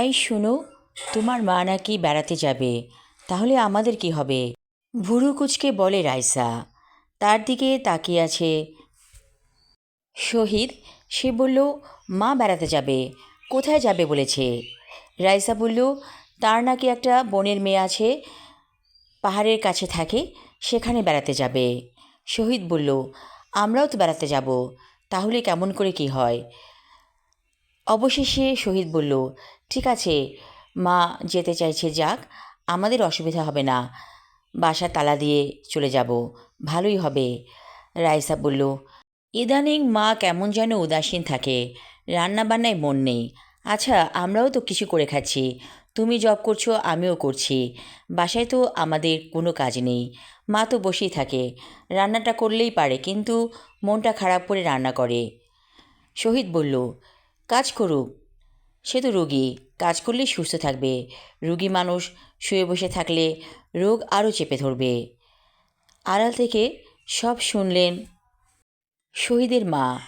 এই শোনো, তোমার মা নাকি বেড়াতে যাবে, তাহলে আমাদের কি হবে? ভুরু কুচকে বলে রাইসা, তার দিকে তাকিয়ে আছে শহীদ। সে বলল, মা বেড়াতে যাবে, কোথায় যাবে? বলেছে। রাইসা বলল, তার নাকি একটা বোনের মেয়ে আছে, পাহাড়ের কাছে থাকে, সেখানে বেড়াতে যাবে। শহীদ বলল, আমরাও তো বেড়াতে যাব, তাহলে কেমন করে কি হয়? অবশেষে শহীদ বলল, ঠিক আছে, মা যেতে চাইছে যাক, আমাদের অসুবিধা হবে না। বাসা তালা দিয়ে চলে যাব, ভালোই হবে। রাইসা বলল, ইদানিং মা কেমন যেন উদাসীন থাকে, রান্নাবান্নায় মন নেই। আচ্ছা আমরাও তো কিছু করে খাচ্ছি, তুমি জব করছ, আমিও করছি। বাসায় তো আমাদের কোনো কাজ নেই। মা তো বসেই থাকে, রান্নাটা করলেই পারে, কিন্তু মনটা খারাপ করে রান্না করে। শহীদ বলল কাজ করুক সে তো রোগী, কাজ করলেই সুস্থ থাকবে। রুগী মানুষ শুয়ে বসে থাকলে রোগ আরও চেপে ধরবে। আড়াল থেকে সব শুনলেন শহীদের মা।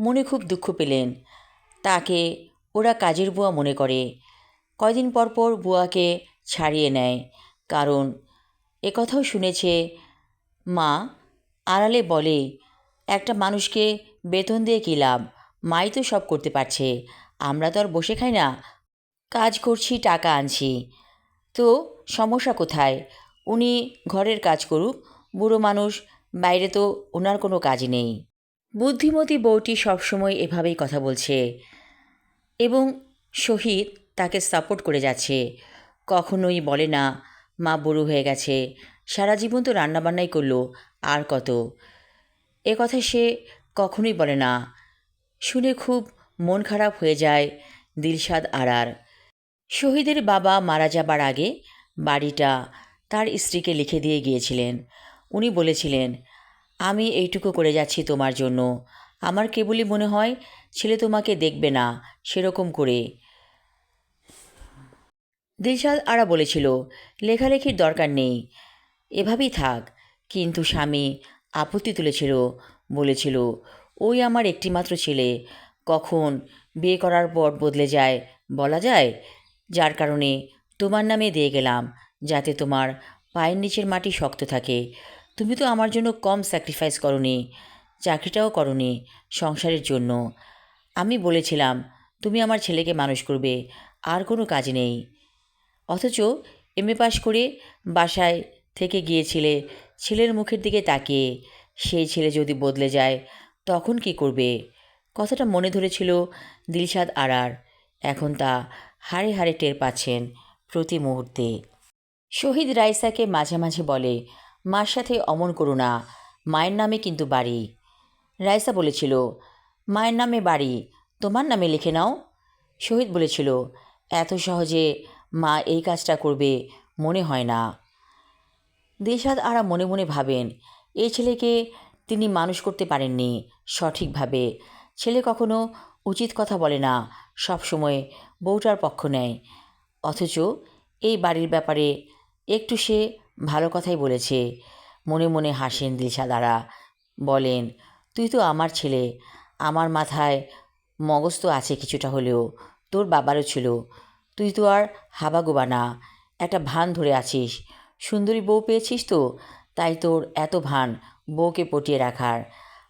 মনে খুব দুঃখ পেলেন। তাকে ওরা কাজের বুয়া মনে করে। কয়দিন পর পর বুয়াকে ছাড়িয়ে নেয়। কারণ একথাও শুনেছে মা। আড়ালে বলে, একটা মানুষকে বেতন দিয়ে কী লাভ? মাই তো সব করতে পারছে। আমরা তো আর বসে খাই না। কাজ করছি, টাকা আনছি। তো সমস্যা কোথায়? উনি ঘরের কাজ করুক, বুড়ো মানুষ, বাইরে তো ওনার কোনো কাজ নেই। বুদ্ধিমতী বউটি সবসময় এভাবেই কথা বলছে। এবং শহীদ তাকে সাপোর্ট করে যাচ্ছে। কখনোই বলে না, মা বুড়ো হয়ে গেছে। সারা জীবন তো রান্নাবান্নাই করল, আর কত? এ কথা সে কখনোই বলে না। শুনে খুব মন খারাপ হয়ে যায় দিলশাদ আরার। শহীদের বাবা মারা যাবার আগে বাড়িটা তার স্ত্রীকে লিখে দিয়ে গিয়েছিলেন। উনি বলেছিলেন, আমি এইটুকু করে যাচ্ছি তোমার জন্য। আমার কেবলই মনে হয় ছেলে তোমাকে দেখবে না, সেরকম করে। দিলশাদ আরা বলেছিল, লেখালেখির দরকার নেই, এভাবেই থাক। কিন্তু স্বামী আপত্তি তুলেছিল, বলেছিল ওই আমার একটিমাত্র ছেলে। কখন বিয়ে করার পর বদলে যায়, বলা যায়? যার কারণে তোমার নামে দিয়ে গেলাম, যাতে তোমার পায়ের নিচের মাটি শক্ত থাকে। তুমি তো আমার জন্য কম স্যাক্রিফাইস করনি, চাকরিটাও করনি সংসারের জন্য। আমি বলেছিলাম, তুমি আমার ছেলেকে মানুষ করবে, আর কোনো কাজ নেই। অথচ এম এ পাশ করে বাসায় থেকে গিয়েছিলে, ছেলের মুখের দিকে তাকিয়ে। সেই ছেলে যদি বদলে যায় তখন কি করবে? কথাটা মনে ধরেছিল দিলশাদ আরার। এখন তা হাড়ে হাড়ে টের পাচ্ছেন প্রতি মুহূর্তে। শহীদ রাইসাকে মাঝে মাঝে বলে, মার সাথে অমন করো না, মায়ের নামে কিন্তু বাড়ি। রাইসা বলেছিল, মায়ের নামে বাড়ি, তোমার নামে লিখে নাও। শহীদ বলেছিল, এত সহজে মা এই কাজটা করবে মনে হয় না। দিলশাদ আরা মনে মনে ভাবেন এই ছেলেকে তিনি মানুষ করতে পারেননি। সঠিকভাবে। ছেলে কখনো উচিত কথা বলে না। সব সময় বউটার পক্ষ নেয়। অথচ এই বাড়ির ব্যাপারে একটু সে ভালো কথাই বলেছে। মনে মনে হাসেন দিলশাদারা বলেন, তুই তো আমার ছেলে। আমার মাথায় মগজ তো আছে কিছুটা হলেও। তোর বাবারও ছিল। তুই তো আর হাবাগোবা না। একটা ভান ধরে আছিস। সুন্দরী বউ পেয়েছিস তো। তাই তোর এত ভান। বউকে পটিয়ে রাখার।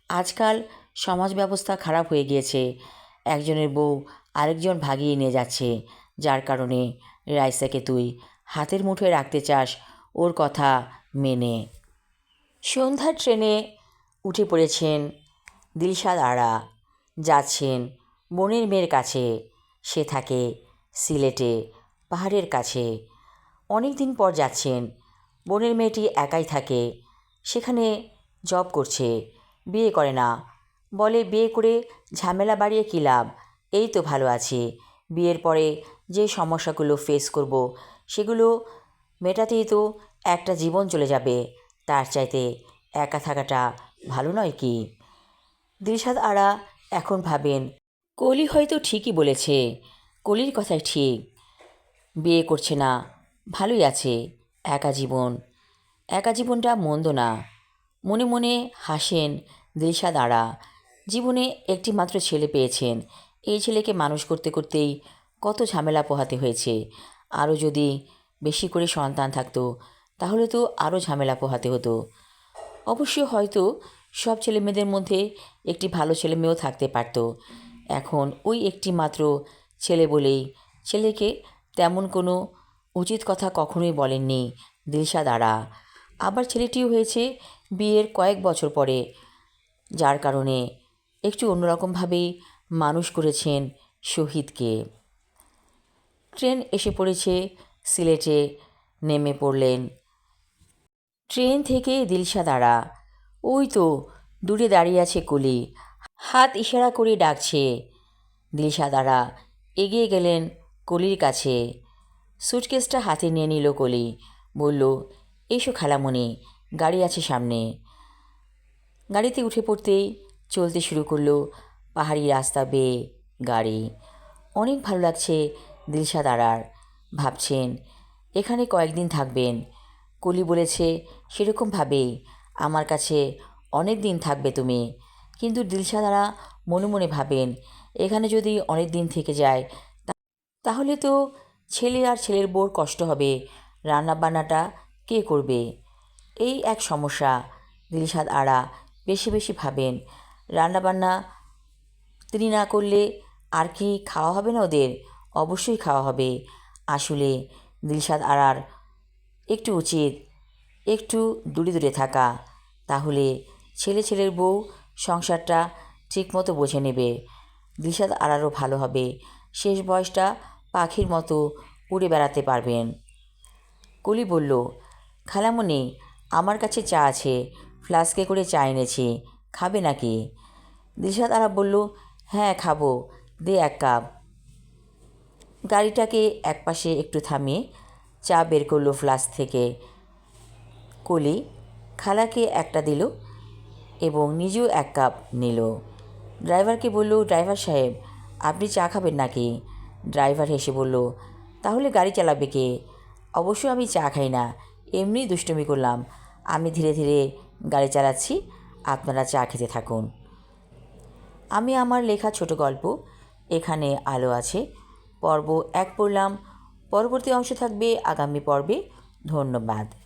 আজকাল সমাজ ব্যবস্থা খারাপ হয়ে গিয়েছে। একজনের বউ আরেকজন ভাগিয়ে নিয়ে যাচ্ছে। যার কারণে রাইসাকে তুই হাতের মুঠোয় রাখতে চাস ওর কথা মেনে। সন্ধ্যার ট্রেনে উঠে পড়েছেন দিলশাদ আরা। যাচ্ছেন বোনের মেয়ের কাছে। সে থাকে সিলেটে, পাহাড়ের কাছে। অনেক দিন পর যাচ্ছেন। বোনের মেয়েটি একাই থাকে। সেখানে জব করছে। বিয়ে করে না। বলে, বিয়ে করে ঝামেলা বাড়িয়ে কী লাভ? এই তো ভালো আছি। বিয়ের পরে যে সমস্যাগুলো ফেস করব, সেগুলো মেটাতেই তো একটা জীবন চলে যাবে। তার চাইতে একা থাকাটা ভালো নয় কি? দিলশাদ আরা এখন ভাবেন, কলি হয়তো ঠিকই বলেছে। কলির কথাই ঠিক। বিয়ে করছে না। ভালোই আছে। একা জীবন। একা জীবনটা মন্দ না। মনে মনে হাসেন দিলশাদ দাঁড়া জীবনে একটি মাত্র ছেলে পেয়েছেন। এই ছেলেকে মানুষ করতে করতেই কত ঝামেলা পোহাতে হয়েছে। আরও যদি বেশি করে সন্তান থাকতো, তাহলে তো আরও ঝামেলা পোহাতে হতো। অবশ্য হয়তো সব ছেলেমেয়েদের মধ্যে একটি ভালো ছেলে মেয়েও থাকতে পারতো। এখন ওই একটি মাত্র ছেলে বলেই ছেলেকে তেমন কোনো উচিত কথা কখনোই বলেননি দিলশা আরা আবার ছেলেটিও হয়েছে বিয়ের কয়েক বছর পরে, যার কারণে একটু অন্যরকমভাবেই মানুষ করেছেন শহীদকে। ট্রেন এসে পড়েছে, সিলেটে নেমে পড়লেন। ট্রেন থেকে দিলশা দাঁড়া। ওই তো, দূরে দাঁড়িয়ে আছে কলি। হাত ইশারা করে ডাকছে। দিলশা দাঁড়া, এগিয়ে গেলেন কলির কাছে। সুটকেসটা হাতে নিয়ে নিল কলি। বলল, এসো খালামণি গাড়ি আছে সামনে। গাড়িতে উঠে পড়তেই চলতে শুরু করল পাহাড়ি রাস্তা বেয়ে গাড়ি। অনেক ভালো লাগছে দিলশাদ আরার ভাবছেন। এখানে কয়েকদিন থাকবেন। কলি বলেছে সেরকমভাবেই আমার কাছে অনেক দিন থাকবে তুমি। কিন্তু দিলশা আরা মনে মনে ভাবেন, এখানে যদি অনেক দিন থেকে যায় তাহলে তো ছেলে আর ছেলের বউর কষ্ট হবে। রান্নাবান্নাটা কে করবে? এই এক সমস্যা, দিলশাদ আড়া বেশি বেশি ভাবেন। রান্নাবান্না তিনি না করলে আর কি খাওয়া হবে না ওদের? অবশ্যই খাওয়া হবে। আসলে দিলশাদ আড়ার একটু উচিত, একটু দূরে দূরে থাকা। তাহলে ছেলে ছেলের বউ সংসারটা ঠিকমতো বুঝে নেবে। দিলশাদ আড়ারও ভালো হবে। শেষ বয়সটা পাখির মতো উড়ে বেড়াতে পারবেন। কলি বলল খালামণি আমার কাছে চা আছে, ফ্লাস্কে করে চা এনেছি, খাবে নাকি? দিলশাদ তারা বলল হ্যাঁ খাব, দে এক কাপ। গাড়িটাকে একপাশে একটু থামিয়ে চা বের করল ফ্লাস্ক থেকে। কলি খালাকে একটা দিল এবং নিজেও এক কাপ নিল। ড্রাইভারকে বলল, ড্রাইভার সাহেব, আপনি চা খাবেন নাকি? ড্রাইভার হেসে বলল, তাহলে গাড়ি চালাবে কে? অবশ্য আমি চা খাই না এমনি দুষ্টমি করলাম। আমি ধীরে ধীরে গাড়ি চালাচ্ছি, আপনারা চা খেতে থাকুন। আমি আমার লেখা ছোট গল্প, এখানে আলো আছে। পর্ব এক পড়লাম, পরবর্তী অংশ থাকবে আগামী পর্বে। ধন্যবাদ।